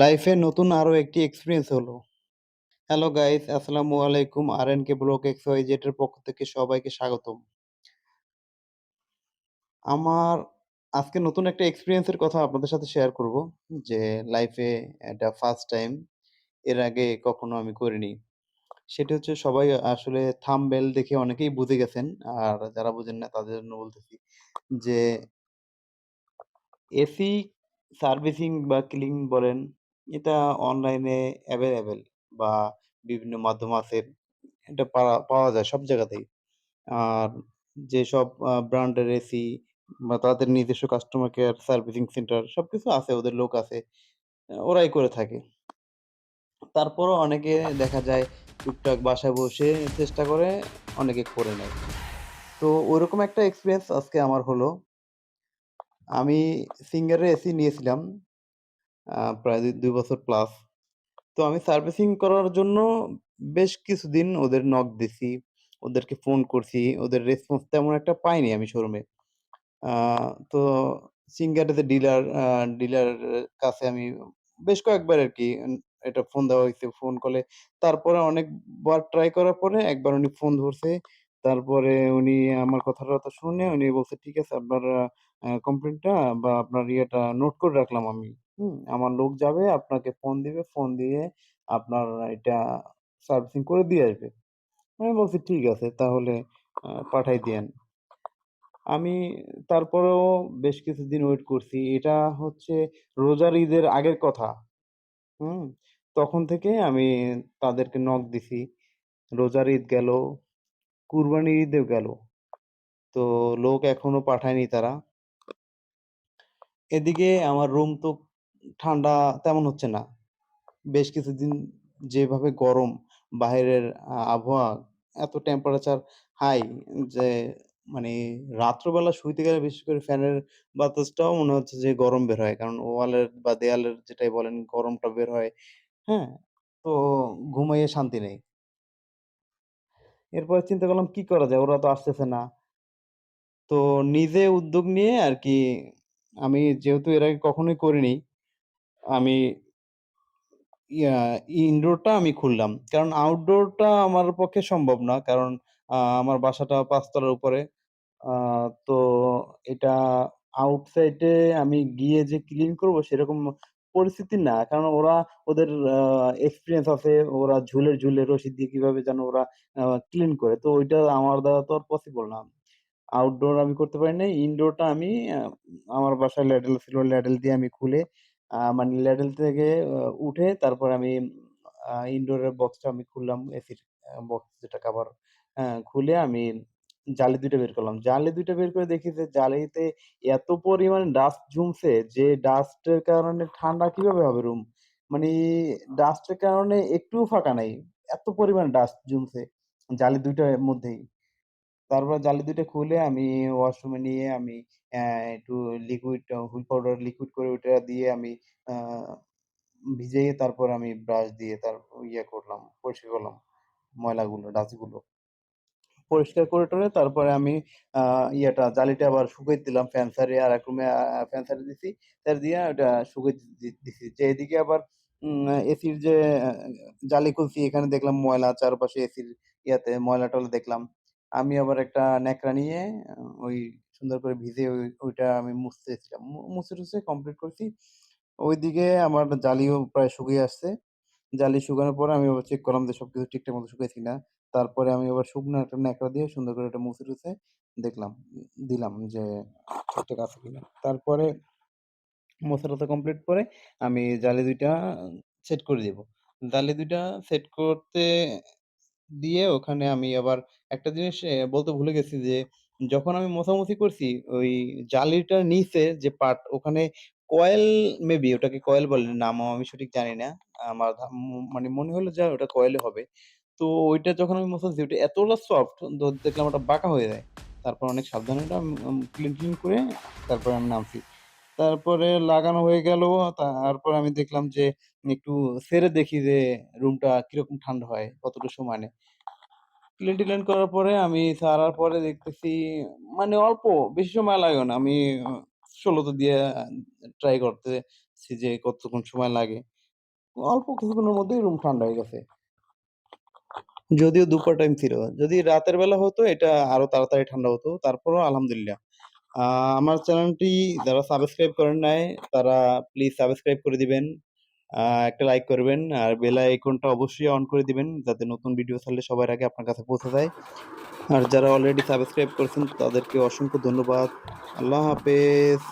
লাইফে নতুন আরও একটি এক্সপিরিয়েন্স হলো। হ্যালো গাইস, আসসালামু আলাইকুম। আরএনকে ব্লগ এক্সওয়াইজেড এর পক্ষ থেকে সবাইকে স্বাগতম। আমার আজকে নতুন একটা এক্সপিরিয়েন্সের কথা আপনাদের সাথে শেয়ার করব। যে লাইফে এটা ফার্স্ট টাইম। এর আগে কখনো আমি করিনি। সেটা হচ্ছে সবাই আসলে থাম্বনেইল দেখে অনেকেই বুঝে গেছেন। আর যারা বুঝেন না তাদের জন্য বলতেছি যে এসি সার্ভিসিং বা ক্লিন বলেন, এটা অনলাইনে এভেইলেবল বা বিভিন্ন মাধ্যম আছে। এটা পাওয়া পাওয়া যায় সব জায়গাতেই। আর যেসব আ ব্র্যান্ডের এসি বা তাদের নিজস্ব কাস্টমার কেয়ার সার্ভিসিং সেন্টার সবকিছু আছে, ওদের লোক আছে। ওরাই করে থাকে। তারপরও অনেকে দেখা যায় টুকটাক বাসায় বসে চেষ্টা করে, অনেকে করে নেয়। তো ঐরকম একটা এক্সপেরিয়েন্স আজকে আমার হলো। আমি সিঙ্গারের এসি নিয়েছিলাম। প্রায় দুই বছর প্লাস। তো আমি সার্ভিসিং করার জন্য বেশ কিছুদিন ওদের নক দিছি। ওদেরকে ফোন করছি। ওদের রেসপন্স তেমন একটা পাইনি আমি শোরুমে। তো সিঙ্গারের যে ডিলার আ ডিলারের কাছে আমি বেশ কয়েকবার আর কি এটা ফোন দেওয়া হয়েছে ফোন কলে তারপরে অনেকবার ট্রাই করার পরে একবার উনি ফোন ধরছে। তারপরে উনি আমার কথাটা শুনে উনি বলছে, "ঠিক আছে আপনার আ বা আপনার ইয়েটা নোট করে রাখলাম আমি। হুম? আমার লোক যাবে, আপনাকে ফোন দিবে। ফোন দিয়ে আপনার এটা সার্ভিসিং করে দিয়ে আসবে।" আমি বলছি, "ঠিক আছে তাহলে আ পাঠায় দিয়েন।" আমি তারপরেও বেশ কিছুদিন ওয়েট করছি। এটা হচ্ছে রোজার ঈদের আগের কথা। হুম? তখন থেকে আমি তাদেরকে নক দিছি। রোজার ঈদ গেল, কুরবানির ঈদেও গেল। তো লোক এখনও পাঠায়নি তারা। এদিকে আমার রুম তো ঠান্ডা তেমন হচ্ছে না। বেশ কিছুদিন যেভাবে গরম, বাহিরের আ আবহাওয়া এত টেম্পারেচার হাই যে মানে রাত্রবেলা শুইতে গেলে বিশেষ করে ফ্যানের বাতাসটাও মনে হচ্ছে যে গরম বের হয়। কারণ ওয়ালের বা দেয়ালের যেটাই বলেন গরমটা বের হয়। হ্যাঁ? তো ঘুমাইয়ে শান্তি নেই। এরপরে চিন্তা করলাম কি করা যায়? ওরা তো আসতেছে না। তো নিজে উদ্যোগ নিয়ে আর কি আমি যেহেতু এর আগে কখনোই করিনি, আমি ইনডোরটা আমি খুললাম। কারণ আউটডোরটা আমার পক্ষে সম্ভব না। কারণ আমার বাসাটা পাঁচতলার উপরে। তো এটা আউটসাইডে আমি গিয়ে যে ক্লিন করব সেরকম পরিস্থিতি না। কারণ ওরা ওদের এক্সপিরিয়েন্স আছে। ওরা ঝুলে, ঝুলে রশি দিয়ে কীভাবে যেন ওরা ক্লিন করে। তো ওইটা আমার দ্বারা তো আর পসিবল না। আউটডোর আমি করতে পারি না ইনডোরটা আমি আমার বাসায় ল্যাডেল ছিল। ল্যাডেল দিয়ে আমি খুলে মানে ল্যাডেল থেকে উঠে তারপর আমি ইনডোরের বক্সটা আমি খুললাম এসির বক্স যেটা কাভার খুলে আমি জালি দুইটা বের করলাম। জালি ২ টা বের করে দেখি যে জালিতে এত পরিমাণ ডাস্ট জমছে যে ডাস্টের কারণে ঠান্ডা কীভাবে হবে রুম? মানে ডাস্টের কারণে একটুও ফাঁকা নাই। এত পরিমাণ ডাস্ট জমছে জালি দুইটার মধ্যেই। তারপর জালি ২ টা খুলে আমি ওয়াশরুমে নিয়ে আমি একটু লিকুইড হুইল পাউডার লিকুইড করে ওইটা দিয়ে আমি ভিজিয়ে তারপর আমি ব্রাশ দিয়ে তার ইয়ে করলাম, পরিষ্কার করলাম ময়লাগুলো, ডাস্টগুলো। পরিষ্কার করে টরে তারপরে আমি ইয়েটা জালিটা আবার শুকাইতে দিলাম ফ্যান ছাড়িয়ে আরেক রুমে ফ্যান দিছি। ছাড় দিয়া ওটা শুকাইতে দি দিছি। যে এদিকে আবার এসির যে জালি খুলছি এখানে দেখলাম ময়লা চারপাশে এসির ইয়াতে ময়লা-টয়লা দেখলাম। আমি আবার একটা ন্যাকড়া নিয়ে, ওই সুন্দর করে ভিজে ওই, ওইটা আমি মুছতেছিলাম। মু মুছে-টুছে কমপ্লিট করছি। ওইদিকে আমার জালিও প্রায় শুকিয়ে আসছে। জালি শুকানোর পরে আমি আবার চেক করলাম যে সবকিছু ঠিকঠাক মতো শুকাইছে না তারপরে আমি আবার শুকনো একটা ন্যাকড়া দিয়ে সুন্দর করে এটা মুছে-টুছে দেখলাম, দিলাম যে ঠিকঠাক আছে কিনা। তারপরে মোছা-টোছা কমপ্লিট করে আমি জালি দুইটা সেট করে দিব। জালি দুইটা সেট করতে দিয়ে ওখানে আমি আবার একটা জিনিস বলতে ভুলে গেছি যে যখন আমি মোছামুছি করছি ওই জালিটার নিচে যে পার্ট ওখানে কয়েল মেবি ওটাকে কয়েল বলে নামও আমি সঠিক জানি না। আমার মানে মনে হলো যে ওটা কয়েলই হবে। তো ওইটা যখন আমি মোছাচ্ছি ওইটা এতটা সফট দেখলাম ওটা বাঁকা হয়ে যায়। তারপর অনেক সাবধানে ওটা ক্লিন, ক্লিন করে তারপরে আমি নামছি। তারপরে লাগানো হয়ে গেল। তারপর আমি দেখলাম যে একটু সেরে দেখি যে রুমটা কীরকম ঠান্ডা হয়, কতটুকু সময় নেয়। ক্লিন-টিলিন করার পরে আমি ছাড়ার পরে দেখতেছি মানে অল্প বেশি সময় লাগেও না। আমি ১৬ তে দিয়ে ট্রাই করতেছি যে কতক্ষণ সময় লাগে। অল্প কিছুক্ষণের মধ্যেই রুম ঠান্ডা হয়ে গেছে। যদিও দুপুর টাইম ছিল। যদি রাতের বেলা হতো এটা আরও তাড়াতাড়ি ঠান্ডা হতো। তারপরও আলহামদুলিল্লাহ। আমার চ্যানেলটি যারা সাবস্ক্রাইব করেন নাই, তারা প্লিজ সাবস্ক্রাইব করে দিবেন। একটা লাইক করবেন। আর বেল আইকনটা অবশ্যই অন করে দিবেন, যাতে নতুন ভিডিও ছাড়লে সবার আগে আপনার কাছে পৌঁছে যায়। আর যারা অলরেডি সাবস্ক্রাইব করেছেন, তাদেরকে অসংখ্য ধন্যবাদ। আল্লাহ হাফেজ।